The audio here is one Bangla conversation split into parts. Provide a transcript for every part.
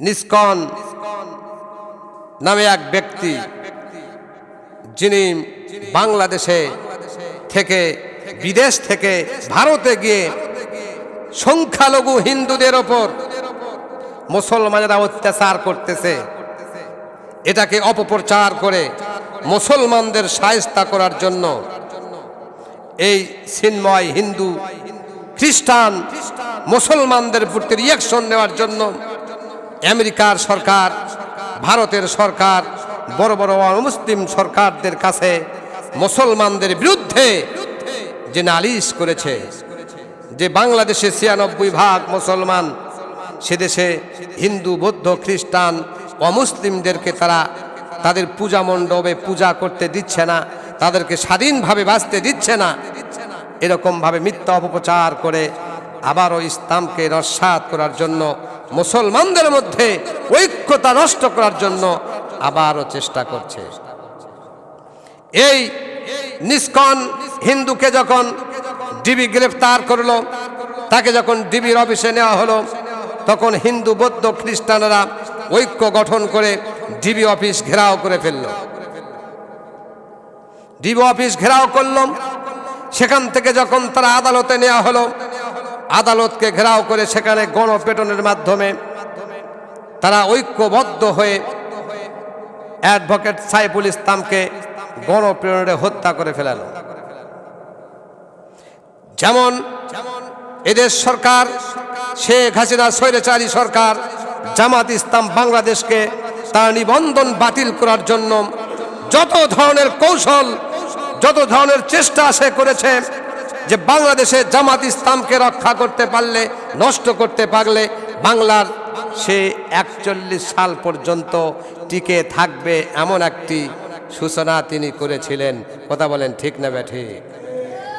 নিষ্কন নামে এক ব্যক্তি যিনি বাংলাদেশে থেকে, বিদেশ থেকে ভারতে গিয়ে সংখ্যালঘু হিন্দুদের ওপর মুসলমানেরা অত্যাচার করতেছে। এটাকে অপপ্রচার করে মুসলমানদের সায়স্তা করার জন্য এই সিনময় হিন্দু খ্রিস্টান মুসলমানদের প্রতি রিয়াকশন নেওয়ার জন্য আমেরিকার সরকার, ভারতের সরকার, বড় বড় মুসলিম সরকারদের কাছে মুসলমানদের বিরুদ্ধে যে নালিশ করেছে, যে বাংলাদেশে ছিয়ানব্বই ভাগ মুসলমান সে দেশে হিন্দু, বৌদ্ধ, খ্রিস্টান অমুসলিমদেরকে তারা তাদের পূজা মণ্ডপে পূজা করতে দিচ্ছে না, তাদেরকে স্বাধীনভাবে বাঁচতে দিচ্ছে না, এরকমভাবে মিথ্যা অপপ্রচার করে আবারও ইসলামকে নস্বাত করার জন্য মুসলমানদের মধ্যে ঐক্যতা নষ্ট করার জন্য আবারও চেষ্টা করছে। এই নিষ্কন হিন্দুকে যখন ডিবি গ্রেফতার করল, তাকে যখন ডিবির অফিসে নেওয়া হলো, তখন হিন্দু, বৌদ্ধ, খ্রিস্টানরা ঐক্য গঠন করে ডিবি অফিস ঘেরাও করে ফেলল। ডিবি অফিস ঘেরাও করল, সেখান থেকে যখন তারা আদালতে নেওয়া হলো আদালতকে ঘেরাও করে সেখানে গণপেটনের মাধ্যমে তারা ঐক্যবদ্ধ হয়ে অ্যাডভোকেট সাইফুল ইসলামকে গণপ্রেরণে হত্যা করে ফেলাল যেমন এদের সরকার, শেখ হাসিনা স্বৈরাচারী সরকার জামাত ইসলাম বাংলাদেশকে তার নিবন্ধন বাতিল করার জন্য যত ধরনের কৌশল, যত ধরনের চেষ্টা সে করেছে যে বাংলাদেশে জামাত ইসলামকে রক্ষা করতে পারলে, নষ্ট করতে পারলে বাংলার সে একচল্লিশ সাল পর্যন্ত টিকে থাকবে এমন একটি সূচনা তিনি করেছিলেন। কথা বলেন, ঠিক না ঠিক?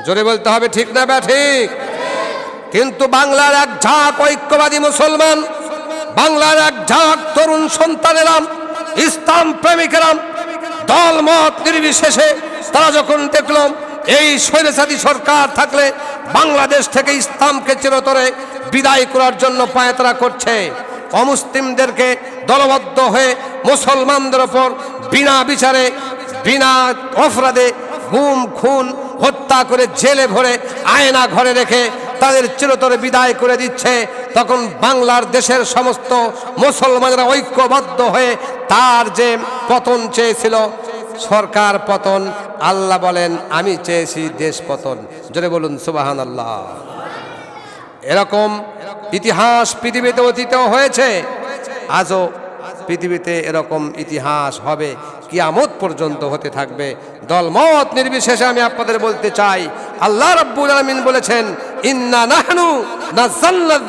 জোরে বলতে হবে, ঠিক না ঠিক? কিন্তু বাংলার এক ঝাঁক, ঐক্যবাদী মুসলমান, বাংলার এক ঝাঁক, তরুণ সন্তানেরাম ইসলাম প্রেমিকেরাম দল মত নির্বিশেষে তারা যখন দেখল এই স্বৈরাচারী সরকার থাকলে বাংলাদেশ থেকে ইসলামকে চিরতরে বিদায় করার জন্য পায়তারা করছে। অমুসলিমদেরকে দলবদ্ধ হয়ে মুসলমানদের ওপর বিনা বিচারে, বিনা অপরাধে গুম, খুন, হত্যা করে জেলে ভরে আয়না ঘরে রেখে তাদের চিরতরে বিদায় করে দিচ্ছে। তখন বাংলার দেশের সমস্ত মুসলমানরা ঐক্যবদ্ধ হয়ে তার যে পতন চেয়েছিল সরকার পতন, আল্লাহ বলেন, আমি চেয়েছি দেশ পতন। জোরে বলুন সুবাহান আল্লাহ এরকম ইতিহাস পৃথিবীতে অতীত হয়েছে, আজও পৃথিবীতে এরকম ইতিহাস হবে, কিয়ামত পর্যন্ত হতে থাকবে। দলমত নির্বিশেষে আমি আপনাদের বলতে চাই, আল্লাহ রাব্বুল আলামিন বলেছেন, ইন্না নাহনু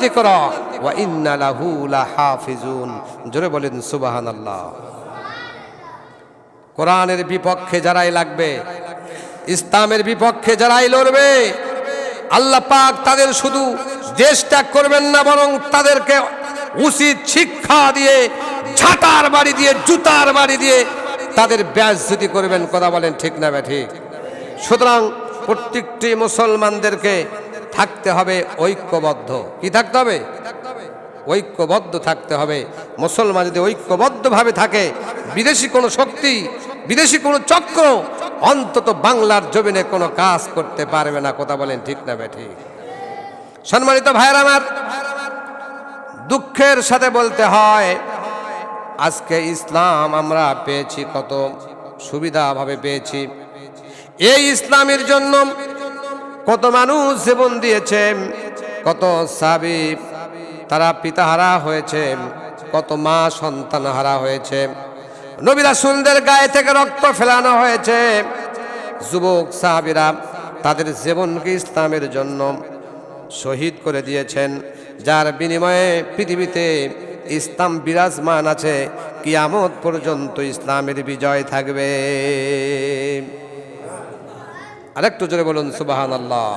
যিকরা ওয়া ইন্না লাহু লাহাফিজুন। জোরে বলেন, সুবহানাল্লাহ। কোরআনের বিপক্ষে যারাই লাগবে, ইসলামের বিপক্ষে যারাই লড়বে, আল্লাহ পাক তাদের শুধু দেশ ত্যাগ করবেন না, বরং তাদেরকে উচিত শিক্ষা দিয়ে, ঝাঁটার বাড়ি দিয়ে, জুতার বাড়ি দিয়ে তাদের ব্যাসজ্যোতি করবেন, কথা বলেন ঠিক না ব্যা ঠিক? সুতরাং প্রত্যেকটি মুসলমানদেরকে থাকতে হবে ঐক্যবদ্ধ। কি থাকতে হবে? ঐক্যবদ্ধ থাকতে হবে। মুসলমান যদি ঐক্যবদ্ধভাবে থাকে, বিদেশি কোনো শক্তি বিদেশি কোনো চক্র অন্তত বাংলার জমিনে কোনো কাজ করতে পারবে না, কথা বলেন ঠিক না বেঠি? সম্মানিত ভাইয়ের আমার, দুঃখের সাথে বলতে হয়, আজকে ইসলাম আমরা পেয়েছি, কত সুবিধাভাবে পেয়েছি। এই ইসলামের জন্য কত মানুষ জীবন দিয়েছে, কত সাবি তারা পিতাহারা হয়েছে, কত মা সন্তান হারা হয়েছে। নবীরা সুন্দর গায়ে থেকে রক্ত ফেলানো হয়েছে। যুবক সাহাবিরা তাদের জীবনকে ইসলামের জন্য শহীদ করে দিয়েছেন। যার বিনিময়ে পৃথিবীতে ইসলাম বিরাজমান আছে, কিয়ামত পর্যন্ত ইসলামের বিজয় থাকবে। আরেকটু জোরে বলুন সুবাহান আল্লাহ